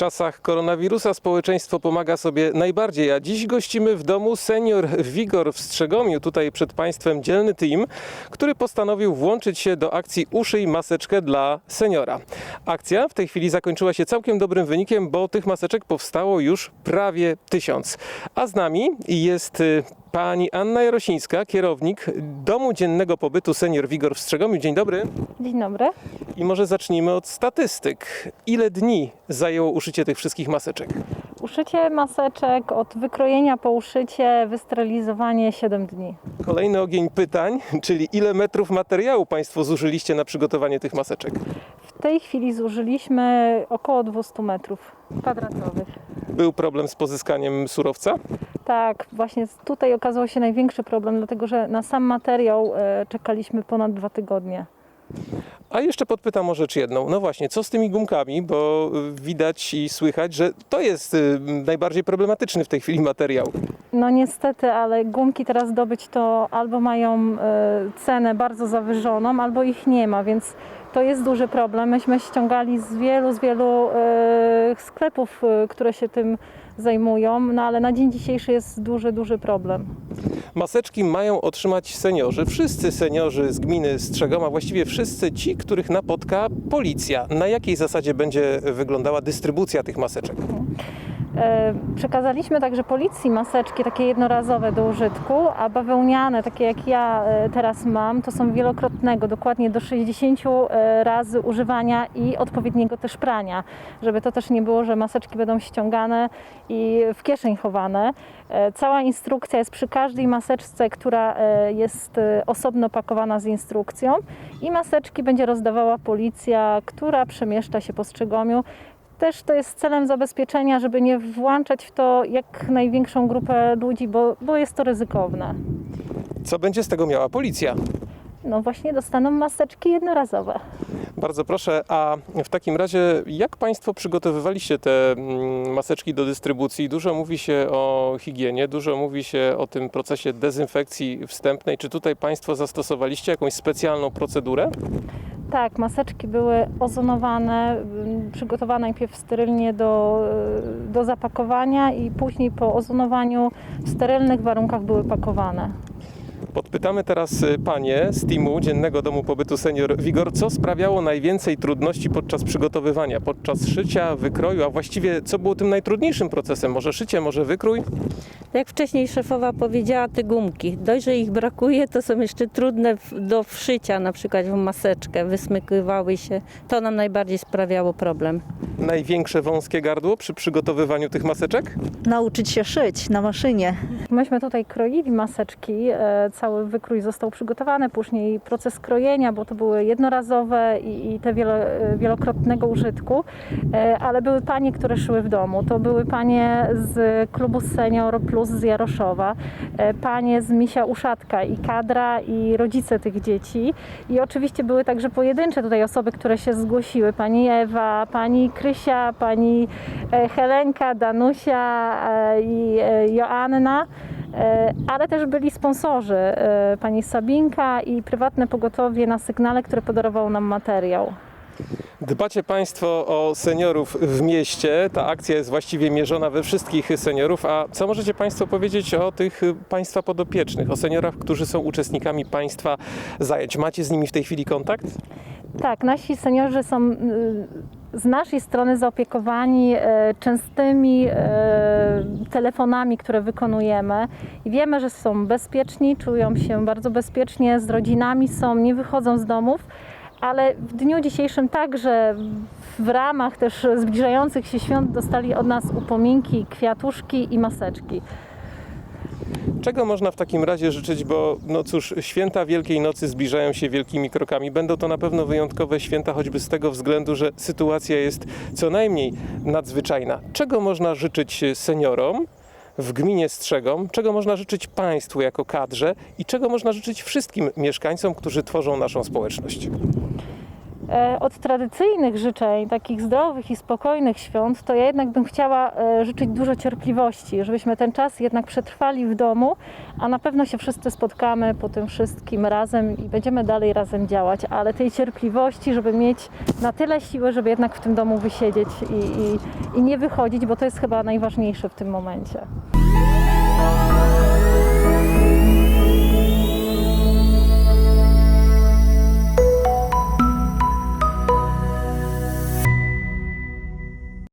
czasach koronawirusa społeczeństwo pomaga sobie najbardziej, a dziś gościmy w domu senior Wigor w Strzegomiu. Tutaj przed Państwem dzielny team, który postanowił włączyć się do akcji Uszyj maseczkę dla seniora. Akcja w tej chwili zakończyła się całkiem dobrym wynikiem, bo tych maseczek powstało już prawie tysiąc. A z nami jest y, pani Anna Jarosińska, kierownik Domu Dziennego Pobytu Senior Wigor w Strzegomiu. Dzień dobry. Dzień dobry. I może zacznijmy od statystyk. Ile dni zajęło uszycie tych wszystkich maseczek? Uszycie maseczek od wykrojenia po uszycie, wysterylizowanie 7 dni. Kolejny ogień pytań, czyli ile metrów materiału Państwo zużyliście na przygotowanie tych maseczek? W tej chwili zużyliśmy około 200 metrów kwadratowych. Był problem z pozyskaniem surowca? Tak, właśnie tutaj okazał się największy problem, dlatego że na sam materiał e, czekaliśmy ponad dwa tygodnie. A jeszcze podpytam o rzecz jedną. No właśnie, co z tymi gumkami? Bo y, widać i słychać, że to jest y, najbardziej problematyczny w tej chwili materiał. No niestety, ale gumki teraz zdobyć to albo mają e, cenę bardzo zawyżoną, albo ich nie ma, więc to jest duży problem. Myśmy ściągali z wielu, z wielu sklepów, które się tym zajmują, no ale na dzień dzisiejszy jest duży, duży problem. Maseczki mają otrzymać seniorzy, wszyscy seniorzy z gminy Strzegoma, właściwie wszyscy ci, których napotka policja. Na jakiej zasadzie będzie wyglądała dystrybucja tych maseczek? E, Przekazaliśmy także policji maseczki takie jednorazowe do użytku, a bawełniane, takie jak ja e, teraz mam, to są wielokrotnego, dokładnie do 60 e, razy używania i odpowiedniego też prania, żeby to też nie było, że maseczki będą ściągane i w kieszeń chowane. Cała instrukcja jest przy każdej maseczce, która jest osobno pakowana z instrukcją i maseczki będzie rozdawała policja, która przemieszcza się po Strzegomiu też to jest celem zabezpieczenia, żeby nie włączać w to jak największą grupę ludzi, bo, bo jest to ryzykowne. Co będzie z tego miała policja? No właśnie dostaną maseczki jednorazowe. Bardzo proszę, a w takim razie jak Państwo przygotowywaliście te mm, maseczki do dystrybucji? Dużo mówi się o higienie, dużo mówi się o tym procesie dezynfekcji wstępnej. Czy tutaj Państwo zastosowaliście jakąś specjalną procedurę? Tak, maseczki były ozonowane, ym, przygotowane najpierw sterylnie do, y, do zapakowania i później po ozonowaniu w sterylnych warunkach były pakowane. Podpytamy teraz y, Panie z teamu Dziennego Domu Pobytu Senior Wigor, co sprawiało najwięcej trudności podczas przygotowywania, podczas szycia, wykroju, a właściwie co było tym najtrudniejszym procesem? Może szycie, może wykrój? Jak wcześniej szefowa powiedziała, te gumki. Dość, że ich brakuje, to są jeszcze trudne do wszycia, na przykład w maseczkę, wysmykywały się. To nam najbardziej sprawiało problem. Największe wąskie gardło przy przygotowywaniu tych maseczek? nauczyć się szyć na maszynie. Myśmy tutaj kroili maseczki, e, cały wykrój został przygotowany, później proces krojenia, bo to były jednorazowe i, i te e, wielokrotnego użytku, e, ale były panie, które szyły w domu. To były panie z klubu Senior Plus z Jaroszowa, e, panie z Misia Uszatka i kadra i rodzice tych dzieci i oczywiście były także pojedyncze tutaj osoby, które się zgłosiły. Pani Ewa, pani Krysia, pani e, Helenka, Danusia e, i Joanna. Ale też byli sponsorzy, pani Sabinka i prywatne pogotowie na sygnale, które podarowało nam materiał. Dbacie Państwo o seniorów w mieście. Ta akcja jest właściwie mierzona we wszystkich seniorów. A co możecie Państwo powiedzieć o tych y, Państwa podopiecznych, o seniorach, którzy są uczestnikami Państwa zajęć? Macie z nimi w tej chwili kontakt? Tak, nasi seniorzy są y, z naszej strony zaopiekowani e, częstymi e, telefonami, które wykonujemy i wiemy, że są bezpieczni, czują się bardzo bezpiecznie, z rodzinami są, nie wychodzą z domów, ale w dniu dzisiejszym także w ramach też zbliżających się świąt dostali od nas upominki, kwiatuszki i maseczki. Czego można w takim razie życzyć, bo no cóż, święta Wielkiej Nocy zbliżają się wielkimi krokami. Będą to na pewno wyjątkowe święta, choćby z tego względu, że sytuacja jest co najmniej nadzwyczajna. Czego można życzyć seniorom w gminie Strzegom? Czego można życzyć Państwu jako kadrze? I czego można życzyć wszystkim mieszkańcom, którzy tworzą naszą społeczność? E, Od tradycyjnych życzeń, takich zdrowych i spokojnych świąt, to ja jednak bym chciała e, życzyć dużo cierpliwości, żebyśmy ten czas jednak przetrwali w domu, a na pewno się wszyscy spotkamy po tym wszystkim razem i będziemy dalej razem działać, ale tej cierpliwości, żeby mieć na tyle siły, żeby jednak w tym domu wysiedzieć i, i, i nie wychodzić, bo to jest chyba najważniejsze w tym momencie.